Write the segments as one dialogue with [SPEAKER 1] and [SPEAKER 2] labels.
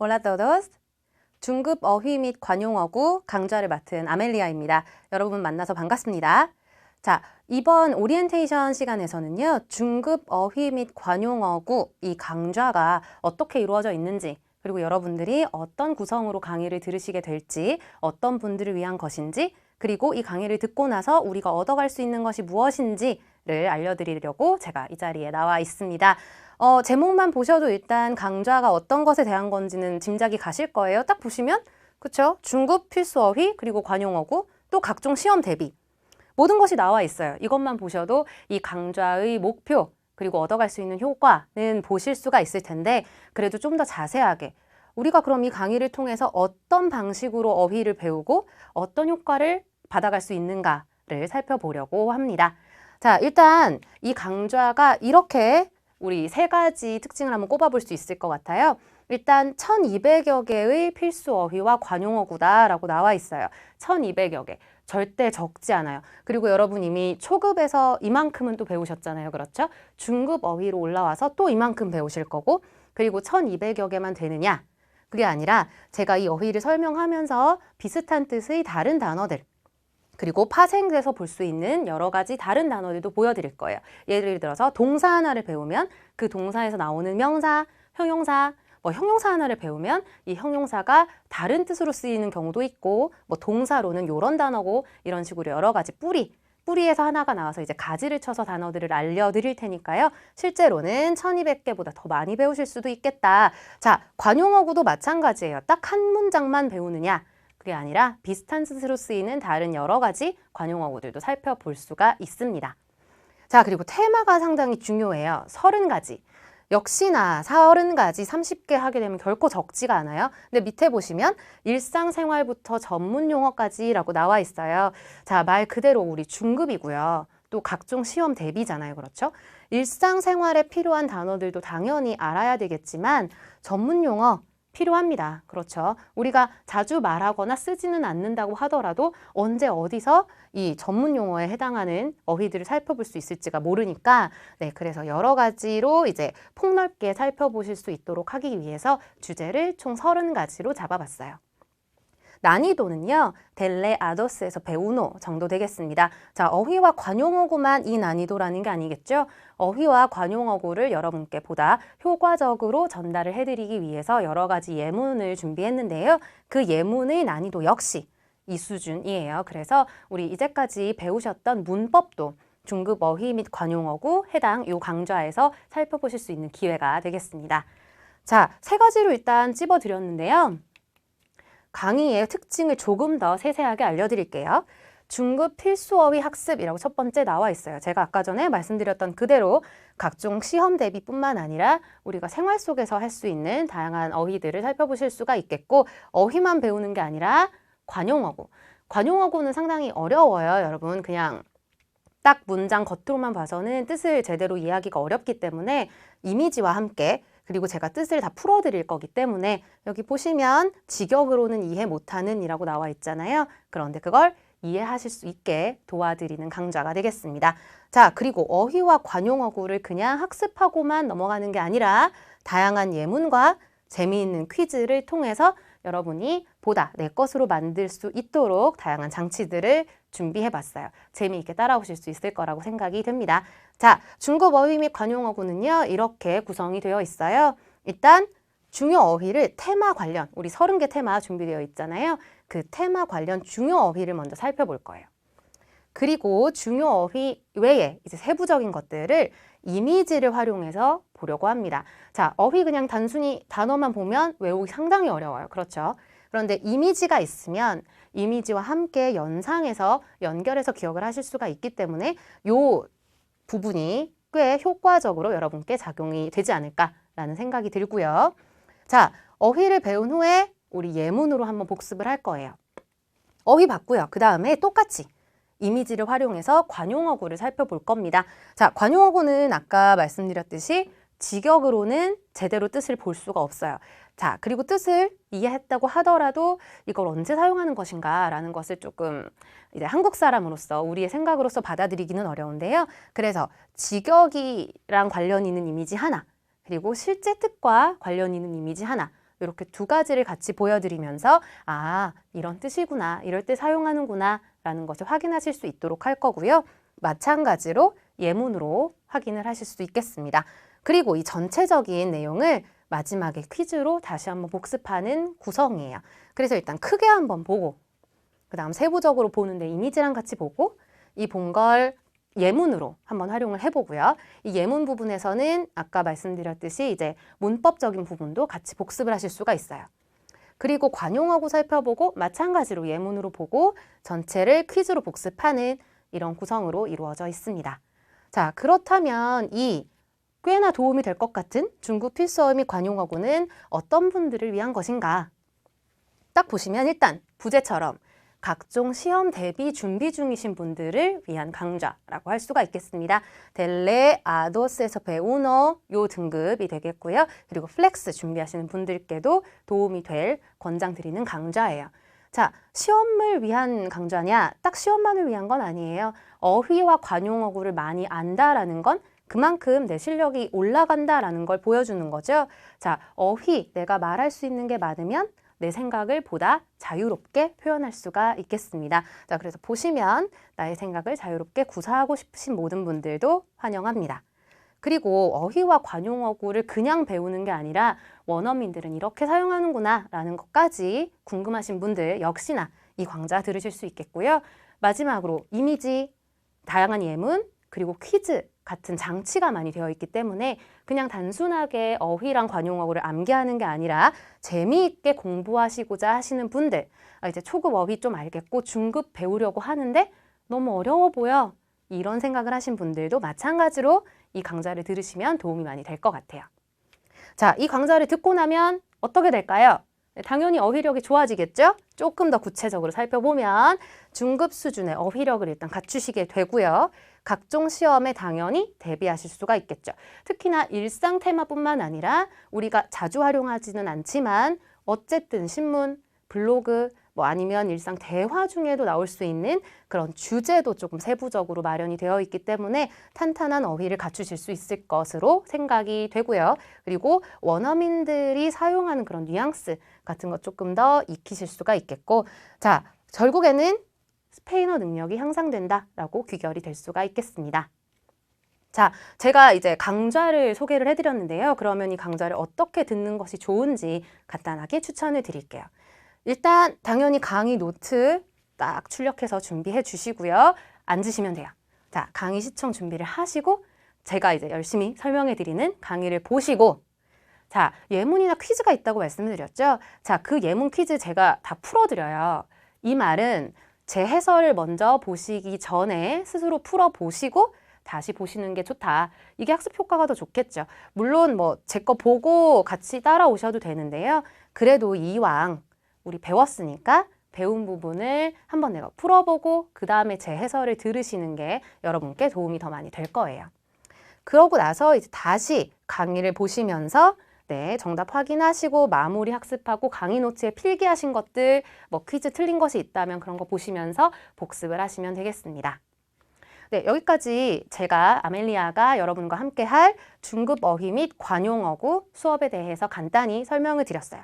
[SPEAKER 1] Hola todos. 중급 어휘 및 관용어구 강좌를 맡은 아멜리아입니다. 여러분 만나서 반갑습니다. 자, 이번 오리엔테이션 시간에서는요, 중급 어휘 및 관용어구 이 강좌가 어떻게 이루어져 있는지, 그리고 여러분들이 어떤 구성으로 강의를 들으시게 될지, 어떤 분들을 위한 것인지, 그리고 이 강의를 듣고 나서 우리가 얻어갈 수 있는 것이 무엇인지를 알려드리려고 제가 이 자리에 나와 있습니다. 어, 제목만 보셔도 일단 강좌가 어떤 것에 대한 건지는 짐작이 가실 거예요. 딱 보시면, 그쵸? 중급 필수 어휘, 그리고 관용어구, 또 각종 시험 대비. 모든 것이 나와 있어요. 이것만 보셔도 이 강좌의 목표, 그리고 얻어갈 수 있는 효과는 보실 수가 있을 텐데, 그래도 좀 더 자세하게 우리가 그럼 이 강의를 통해서 어떤 방식으로 어휘를 배우고 어떤 효과를 받아갈 수 있는가를 살펴보려고 합니다. 자, 일단 이 강좌가 이렇게 우리 세 가지 특징을 한번 꼽아볼 수 있을 것 같아요. 일단 1200여 개의 필수 어휘와 관용어구다라고 나와 있어요. 1200여 개. 절대 적지 않아요. 그리고 여러분 이미 초급에서 이만큼은 또 배우셨잖아요. 그렇죠? 중급 어휘로 올라와서 또 이만큼 배우실 거고 그리고 1200여 개만 되느냐? 그게 아니라 제가 이 어휘를 설명하면서 비슷한 뜻의 다른 단어들 그리고 파생돼서 볼 수 있는 여러 가지 다른 단어들도 보여드릴 거예요. 예를 들어서 동사 하나를 배우면 그 동사에서 나오는 명사, 형용사, 뭐 형용사 하나를 배우면 이 형용사가 다른 뜻으로 쓰이는 경우도 있고 뭐 동사로는 요런 단어고 이런 식으로 여러 가지 뿌리 뿌리에서 하나가 나와서 이제 가지를 쳐서 단어들을 알려드릴 테니까요. 실제로는 1200개보다 더 많이 배우실 수도 있겠다. 자, 관용어구도 마찬가지예요. 딱 한 문장만 배우느냐? 그게 아니라 비슷한 뜻으로 쓰이는 다른 여러 가지 관용어구들도 살펴볼 수가 있습니다. 자, 그리고 테마가 상당히 중요해요. 30가지. 역시나 30가지 30개 하게 되면 결코 적지가 않아요. 근데 밑에 보시면 일상생활부터 전문 용어까지라고 나와 있어요. 자, 말 그대로 우리 중급이고요. 또 각종 시험 대비잖아요. 그렇죠? 일상생활에 필요한 단어들도 당연히 알아야 되겠지만 전문 용어 필요합니다. 그렇죠. 우리가 자주 말하거나 쓰지는 않는다고 하더라도 언제 어디서 이 전문 용어에 해당하는 어휘들을 살펴볼 수 있을지가 모르니까 네, 그래서 여러 가지로 이제 폭넓게 살펴보실 수 있도록 하기 위해서 주제를 총 30가지로 잡아봤어요. 난이도는요, 델레 아더스에서 배우노 정도 되겠습니다. 자, 어휘와 관용어구만 이 난이도라는 게 아니겠죠? 어휘와 관용어구를 여러분께 보다 효과적으로 전달을 해드리기 위해서 여러 가지 예문을 준비했는데요. 그 예문의 난이도 역시 이 수준이에요. 그래서 우리 이제까지 배우셨던 문법도 중급 어휘 및 관용어구 해당 요 강좌에서 살펴보실 수 있는 기회가 되겠습니다. 자, 세 가지로 일단 찝어드렸는데요. 강의의 특징을 조금 더 세세하게 알려드릴게요. 중급 필수어휘 학습이라고 첫 번째 나와 있어요. 제가 아까 전에 말씀드렸던 그대로 각종 시험 대비뿐만 아니라 우리가 생활 속에서 할 수 있는 다양한 어휘들을 살펴보실 수가 있겠고 어휘만 배우는 게 아니라 관용어구. 관용어구는 상당히 어려워요, 여러분. 그냥 딱 문장 겉으로만 봐서는 뜻을 제대로 이해하기가 어렵기 때문에 이미지와 함께 그리고 제가 뜻을 다 풀어드릴 거기 때문에 여기 보시면 직역으로는 이해 못하는 이라고 나와 있잖아요. 그런데 그걸 이해하실 수 있게 도와드리는 강좌가 되겠습니다. 자, 그리고 어휘와 관용어구를 그냥 학습하고만 넘어가는 게 아니라 다양한 예문과 재미있는 퀴즈를 통해서 여러분이 보다 내 것으로 만들 수 있도록 다양한 장치들을 준비해 봤어요. 재미있게 따라오실 수 있을 거라고 생각이 듭니다. 자, 중급 어휘 및 관용어구는요, 이렇게 구성이 되어 있어요. 일단, 중요 어휘를 테마 관련, 우리 30개 테마 준비되어 있잖아요. 그 테마 관련 중요 어휘를 먼저 살펴볼 거예요. 그리고 중요 어휘 외에 이제 세부적인 것들을 이미지를 활용해서 보려고 합니다. 자, 어휘 그냥 단순히 단어만 보면 외우기 상당히 어려워요. 그렇죠? 그런데 이미지가 있으면 이미지와 함께 연상해서 연결해서 기억을 하실 수가 있기 때문에 요 부분이 꽤 효과적으로 여러분께 작용이 되지 않을까라는 생각이 들고요. 자, 어휘를 배운 후에 우리 예문으로 한번 복습을 할 거예요. 어휘 봤고요. 그 다음에 똑같이 이미지를 활용해서 관용어구를 살펴볼 겁니다. 자, 관용어구는 아까 말씀드렸듯이 직역으로는 제대로 뜻을 볼 수가 없어요. 자, 그리고 뜻을 이해했다고 하더라도 이걸 언제 사용하는 것인가 라는 것을 조금 이제 한국 사람으로서 우리의 생각으로서 받아들이기는 어려운데요. 그래서 직역이랑 관련 있는 이미지 하나, 그리고 실제 뜻과 관련 있는 이미지 하나, 이렇게 두 가지를 같이 보여드리면서 아, 이런 뜻이구나, 이럴 때 사용하는구나 라는 것을 확인하실 수 있도록 할 거고요. 마찬가지로 예문으로 확인을 하실 수 있겠습니다. 그리고 이 전체적인 내용을 마지막에 퀴즈로 다시 한번 복습하는 구성이에요. 그래서 일단 크게 한번 보고 그 다음 세부적으로 보는데 이미지랑 같이 보고 이 본 걸 예문으로 한번 활용을 해보고요. 이 예문 부분에서는 아까 말씀드렸듯이 이제 문법적인 부분도 같이 복습을 하실 수가 있어요. 그리고 관용하고 살펴보고 마찬가지로 예문으로 보고 전체를 퀴즈로 복습하는 이런 구성으로 이루어져 있습니다. 자, 그렇다면 이 꽤나 도움이 될 것 같은 중국 필수어 및 관용어구는 어떤 분들을 위한 것인가? 딱 보시면 일단 부제처럼 각종 시험 대비 준비 중이신 분들을 위한 강좌라고 할 수가 있겠습니다. 델레 아도스에서 배우너 요 등급이 되겠고요. 그리고 플렉스 준비하시는 분들께도 도움이 될 권장 드리는 강좌예요. 자, 시험을 위한 강좌냐? 딱 시험만을 위한 건 아니에요. 어휘와 관용어구를 많이 안다라는 건 그만큼 내 실력이 올라간다라는 걸 보여주는 거죠. 자, 어휘, 내가 말할 수 있는 게 많으면 내 생각을 보다 자유롭게 표현할 수가 있겠습니다. 자, 그래서 보시면 나의 생각을 자유롭게 구사하고 싶으신 모든 분들도 환영합니다. 그리고 어휘와 관용어구를 그냥 배우는 게 아니라 원어민들은 이렇게 사용하는구나 라는 것까지 궁금하신 분들 역시나 이 강좌 들으실 수 있겠고요. 마지막으로 이미지, 다양한 예문, 그리고 퀴즈 같은 장치가 많이 되어 있기 때문에 그냥 단순하게 어휘랑 관용어구를 암기하는 게 아니라 재미있게 공부하시고자 하시는 분들 아, 이제 초급 어휘 좀 알겠고 중급 배우려고 하는데 너무 어려워 보여 이런 생각을 하신 분들도 마찬가지로 이 강좌를 들으시면 도움이 많이 될 것 같아요. 자, 이 강좌를 듣고 나면 어떻게 될까요? 네, 당연히 어휘력이 좋아지겠죠? 조금 더 구체적으로 살펴보면 중급 수준의 어휘력을 일단 갖추시게 되고요. 각종 시험에 당연히 대비하실 수가 있겠죠. 특히나 일상 테마뿐만 아니라 우리가 자주 활용하지는 않지만 어쨌든 신문, 블로그, 뭐 아니면 일상 대화 중에도 나올 수 있는 그런 주제도 조금 세부적으로 마련이 되어 있기 때문에 탄탄한 어휘를 갖추실 수 있을 것으로 생각이 되고요. 그리고 원어민들이 사용하는 그런 뉘앙스 같은 것 조금 더 익히실 수가 있겠고 자, 결국에는 스페인어 능력이 향상된다라고 귀결이 될 수가 있겠습니다. 자, 제가 이제 강좌를 소개를 해드렸는데요. 그러면 이 강좌를 어떻게 듣는 것이 좋은지 간단하게 추천을 드릴게요. 일단 당연히 강의 노트 딱 출력해서 준비해 주시고요. 앉으시면 돼요. 자, 강의 시청 준비를 하시고 제가 이제 열심히 설명해 드리는 강의를 보시고 자, 예문이나 퀴즈가 있다고 말씀을 드렸죠. 자, 그 예문 퀴즈 제가 다 풀어 드려요. 이 말은 제 해설을 먼저 보시기 전에 스스로 풀어 보시고 다시 보시는 게 좋다. 이게 학습 효과가 더 좋겠죠. 물론 뭐 제 거 보고 같이 따라오셔도 되는데요. 그래도 이왕 우리 배웠으니까 배운 부분을 한번 내가 풀어보고 그 다음에 제 해설을 들으시는 게 여러분께 도움이 더 많이 될 거예요. 그러고 나서 이제 다시 강의를 보시면서 네, 정답 확인하시고 마무리 학습하고 강의 노트에 필기하신 것들, 뭐 퀴즈 틀린 것이 있다면 그런 거 보시면서 복습을 하시면 되겠습니다. 네, 여기까지 제가 아멜리아가 여러분과 함께 할 중급 어휘 및 관용어구 수업에 대해서 간단히 설명을 드렸어요.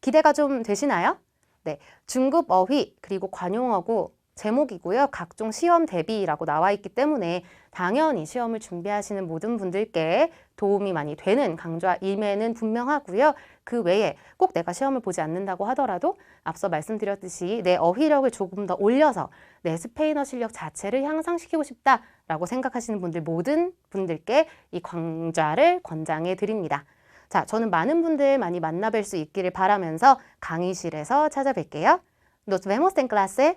[SPEAKER 1] 기대가 좀 되시나요? 네, 중급 어휘 그리고 관용어구 제목이고요. 각종 시험 대비라고 나와 있기 때문에 당연히 시험을 준비하시는 모든 분들께 도움이 많이 되는 강좌임에는 분명하고요. 그 외에 꼭 내가 시험을 보지 않는다고 하더라도 앞서 말씀드렸듯이 내 어휘력을 조금 더 올려서 내 스페인어 실력 자체를 향상시키고 싶다라고 생각하시는 분들 모든 분들께 이 강좌를 권장해 드립니다. 자, 저는 많은 분들 많이 만나뵐 수 있기를 바라면서 강의실에서 찾아뵐게요. Nos vemos en clase.